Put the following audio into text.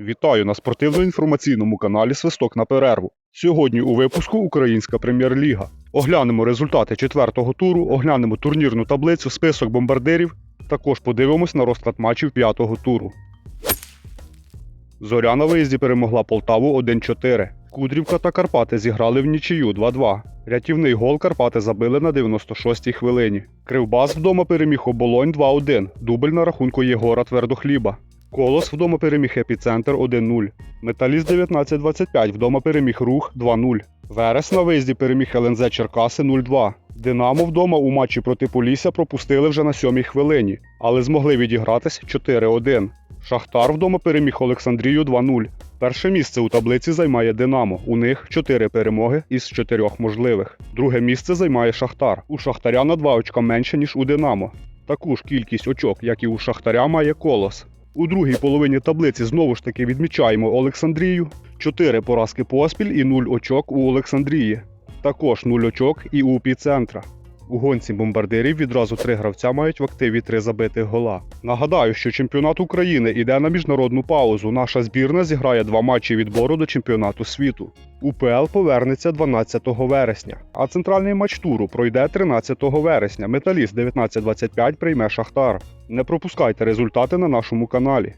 Вітаю на спортивно-інформаційному каналі Свисток на перерву. Сьогодні у випуску Українська прем'єр-ліга. Оглянемо результати четвертого туру, оглянемо турнірну таблицю, список бомбардирів. Також подивимось на розклад матчів п'ятого туру. Зоря на виїзді перемогла Полтаву 1-4. Кудрівка та Карпати зіграли в нічию 2-2. Рятівний гол Карпати забили на 96-й хвилині. Кривбас вдома переміг оболонь 2-1. Дубль на рахунку Єгора Твердохліба. Колос вдома переміг епіцентр 1-0. Металіст 19-25 вдома переміг рух 2-0. Верес на виїзді переміг ЛНЗ Черкаси 0-2. Динамо вдома у матчі проти Полісся пропустили вже на сьомій хвилині, але змогли відігратись 4-1. Шахтар вдома переміг Олександрію 2-0. Перше місце у таблиці займає Динамо. У них 4 перемоги із 4 можливих. Друге місце займає Шахтар. У Шахтаря на 2 очка менше, ніж у Динамо. Таку ж кількість очок, як і у Шахтаря, має Колос. У другій половині таблиці знову ж таки відмічаємо Олександрію. 4 поразки поспіль і 0 очок у Олександрії. Також 0 очок і у Піцентра. У гонці бомбардирів відразу три гравця мають в активі три забитих гола. Нагадаю, що чемпіонат України йде на міжнародну паузу. Наша збірна зіграє два матчі відбору до чемпіонату світу. УПЛ повернеться 12 вересня, а центральний матч туру пройде 13 вересня. Металіст 19-25 прийме Шахтар. Не пропускайте результати на нашому каналі.